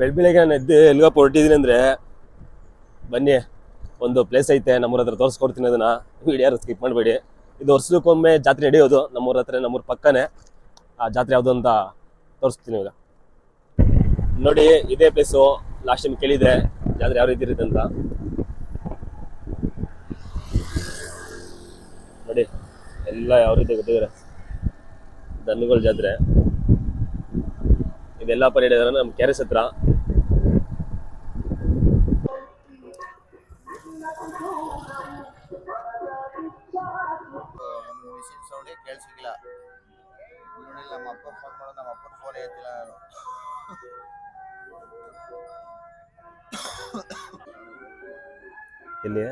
ಬೆಳ್ಬೆಳಗ್ಗೆ ನಾನು ಎದ್ದು ಎಲ್ಗಪ್ಪ ಹೊರಟಿದ್ದೀನಿ ಅಂದರೆ ಬನ್ನಿ, ಒಂದು ಪ್ಲೇಸ್ ಐತೆ, ನಮ್ಮೂರ ಹತ್ರ ತೋರಿಸ್ಕೊಡ್ತೀನಿ ಅದನ್ನು. ವಿಡಿಯೋ ಸ್ಕಿಪ್ ಮಾಡಬೇಡಿ. ಇದು ವರ್ಷಕ್ಕೊಮ್ಮೆ ಜಾತ್ರೆ ನಡೆಯೋದು, ನಮ್ಮೂರ ಹತ್ರ, ನಮ್ಮೂರ ಪಕ್ಕನೇ. ಆ ಜಾತ್ರೆ ಯಾವುದು ಅಂತ ತೋರಿಸ್ತೀನಿ ಈಗ ನೋಡಿ, ಇದೇ ಪ್ಲೇಸು ಲಾಸ್ಟ್ ಟೈಮ್ ಕೇಳಿದೆ ಜಾತ್ರೆ ಯಾವ ರೀತಿ ಇರುತ್ತೆ ಅಂತ. ನೋಡಿ, ಎಲ್ಲ ಯಾವ ರೀತಿ ಗೊತ್ತಿದ್ದಾರೆ. ದನಗಳ ಜಾತ್ರೆ. ಇದೆಲ್ಲ ಪರೇಡ್ ಇದಾರೆ ನಮ್ಮ ಕೆರೆಸ್ ಹತ್ರ ಮಿಷಿನ್ ಸೌಂಡೇ ಕೇಳಿಸಿಲ್ಲ ನೋಡಿ ನಮ್ಮ ಅಪ್ಪ ಫೋನ್ ಮಾಡೋದು ನಮ್ಮ ಅಪ್ಪನ ಫೋನ್ ಎತ್ತಿಲ್ಲ ನಾನು. ಇಲ್ಲಿ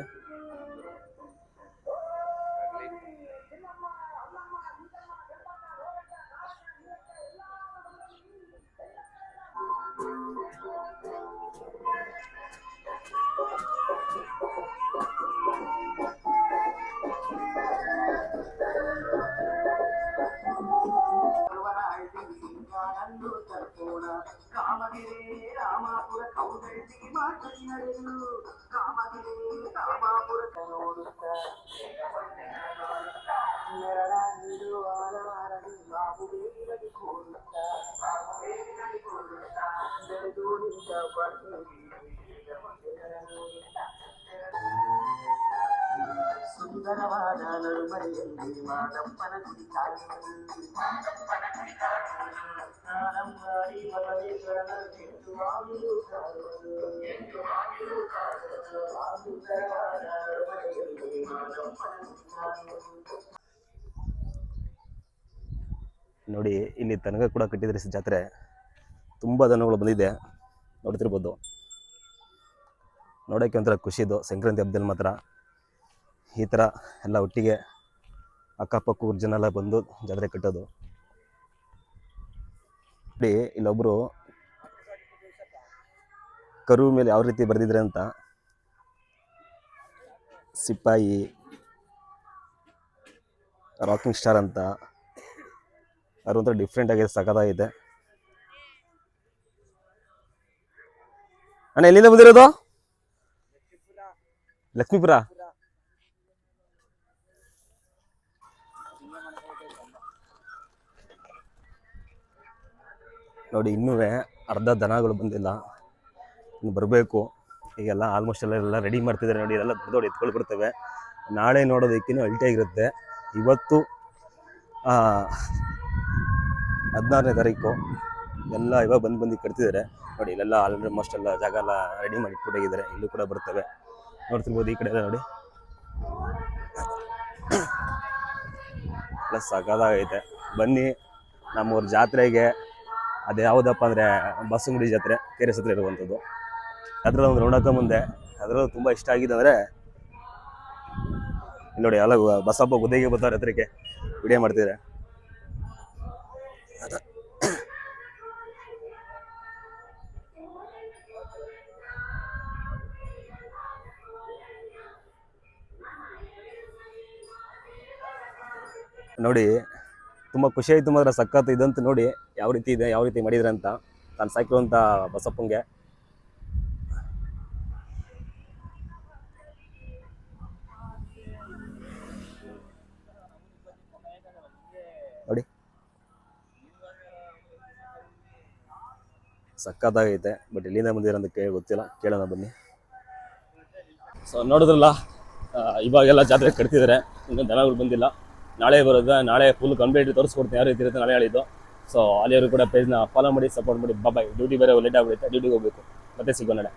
ಕಾಮಗಿರಿ ರಾಮಾಪುರ ಕೌದಳ್ಳಿ ಮಾತಡಿ ನಡೆದು ಕಾಮಗಿರಿ ರಾಮಾಪುರ ನೋಡುತ್ತ ನೆರಳಾಗಿಡುವಾರಡಿ ಬಾಬುಬೇಗಡಿ ಕೂಡುತ್ತ ಬಾಬುಬೇಗಡಿ ಕೂಡುತ್ತ ಬೆಳೆದು ಸುಂದರವಾದ ನಡುಮನೆಯಲ್ಲಿ ಮಾದಪ್ಪನ ಕುರಿತಾಗಿ ಮಾದಪ್ಪನ ನೋಡಿ, ಇಲ್ಲಿ ತನಕ ಕೂಡ ಕಟ್ಟಿದ್ರೆ ಜಾತ್ರೆ ತುಂಬ ದನಗಳು ಬಂದಿದೆ. ನೋಡ್ತಿರ್ಬೋದು. ನೋಡೋಕ್ಕೆ ಒಂಥರ ಖುಷಿದು ಸಂಕ್ರಾಂತಿ ಹಬ್ಬದಲ್ಲಿ ಮಾತ್ರ. ಈ ಥರ ಎಲ್ಲ ಒಟ್ಟಿಗೆ ಅಕ್ಕಪಕ್ಕ ಜನ ಎಲ್ಲ ಬಂದು ಜಾತ್ರೆ ಕಟ್ಟೋದು. ನೋಡಿ ಇಲ್ಲೊಬ್ಬರು ಕರು ಮೇಲೆ ಯಾವ ರೀತಿ ಬರೆದಿದ್ರೆ ಅಂತ ಸಿಪಾಯಿ ರಾಕಿಂಗ್ ಸ್ಟಾರ್ ಅಂತ ಅವ್ರು ಒಂಥರ ಡಿಫ್ರೆಂಟ್ ಆಗಿದೆ ಸಖತ್ತಾಗಿದೆ. ಅಣ್ಣ, ಎಲ್ಲಿಂದ ಬಂದಿರೋದು? ಲಕ್ಷ್ಮೀಪುರ? ನೋಡಿ, ಇನ್ನೂ ಅರ್ಧ ದನಗಳು ಬಂದಿಲ್ಲ. ಇನ್ನು ಬರಬೇಕು. ಈಗೆಲ್ಲ ಆಲ್ಮೋಸ್ಟ್ ಎಲ್ಲ ಎಲ್ಲ ರೆಡಿ ಮಾಡ್ತಿದ್ದಾರೆ ನೋಡಿ ಎಲ್ಲ ದೊಡ್ಡ ದೊಡ್ಡ ಎತ್ಕೊಂಡು ಬರ್ತವೆ ನಾಳೆ ನೋಡೋದಕ್ಕಿನ್ನೂ ಅಲ್ಟಿಯಾಗಿರುತ್ತೆ ಇವತ್ತು ಹದಿನಾರನೇ ತಾರೀಕು ಎಲ್ಲ ಇವಾಗ ಬಂದು ಬಂದು ಕಟ್ತಿದ್ದಾರೆ. ನೋಡಿ, ಇಲ್ಲೆಲ್ಲ ಆಲ್ಮೋಸ್ಟ್ ಎಲ್ಲ ಜಾಗ ಎಲ್ಲ ರೆಡಿ ಮಾಡಿ ಇಟ್ಬಿಟ್ಟಿದ್ದಾರೆ ಇಲ್ಲೂ ಕೂಡ ಬರ್ತವೆ. ನೋಡ್ತಿರ್ಬೋದು ಈ ಕಡೆ ಎಲ್ಲ ನೋಡಿ. ಎಲ್ಲ ಸಗದಾಗೈತೆ. ಬನ್ನಿ, ನಮ್ಮೂರ ಜಾತ್ರೆಗೆ ಅದು ಯಾವುದಪ್ಪ ಅಂದರೆ ಬಸವನಗುಡಿ ಜಾತ್ರೆ, ಕೆರೆ ಹತ್ರ ಇರುವಂಥದ್ದು. ಅದ್ರಲ್ಲಿ ಒಂದು ರೌಂಡ್ ಮುಂದೆ, ಅದರಲ್ಲೂ ತುಂಬ ಇಷ್ಟ ಆಗಿದೆ ಅಂದರೆ ನೋಡಿ ಎಲ್ಲ ಬಸಪ್ಪ ಗುದ್ದೆಗೆ ಬರ್ತಾರೆ ಹತ್ರಕ್ಕೆ, ವಿಡಿಯೋ ಮಾಡ್ತಿದ್ದಾರೆ. ನೋಡಿ ತುಂಬ ಖುಷಿ ಆಯಿತು ಮಾತ್ರ, ಸಖತ್ ಇದಂತ ನೋಡಿ ಯಾವ ರೀತಿ ಇದೆ, ಯಾವ ರೀತಿ ಮಾಡಿದ್ರೆ ಅಂತ. ನಾನು ಸಾಕಿರುವಂಥ ಬಸಪ್ಪಂಗೆ. ನೋಡಿ. ಸಖತ್ತಾಗೈತೆ, ಬಟ್ ಇಲ್ಲಿಂದ ಬಂದಿರೋ ಅಂತ ಕೇಳಿ ಗೊತ್ತಿಲ್ಲ. ಕೇಳೋಣ ಬನ್ನಿ. ಸೊ ನೋಡಿದ್ರಲ್ಲ ಇವಾಗೆಲ್ಲ ಜಾತ್ರೆ ಕಟ್ತಿದ್ದಾರೆ ಇನ್ನೂ ದನಗಳು ಬಂದಿಲ್ಲ. ನಾಳೆ ಬರೋದು, ನಾಳೆ ಫುಲ್ ಕಂಪ್ಲೀಟ್ ತೋರಿಸ್ಕೊಡ್ತೀನಿ ಯಾವ ರೀತಿ ಇರುತ್ತೆ ನಾಳೆ ಹೇಳಿದ್ದು. ಸೊ ಅಲ್ಲಿಯವರು ಕೂಡ ಪೇಜ್ನ ಫಾಲೋ ಮಾಡಿ ಸಪೋರ್ಟ್ ಮಾಡಿ ಬಾಬಾಯ್ ಡ್ಯೂಟಿ ಬೇರೆ ಲೇಟ್ ಆಗಿಬಿಡುತ್ತೆ ಡ್ಯೂಟಿಗೆ ಹೋಗಬೇಕು. ಮತ್ತೆ ಸಿಗೋ ನಾಳೆ.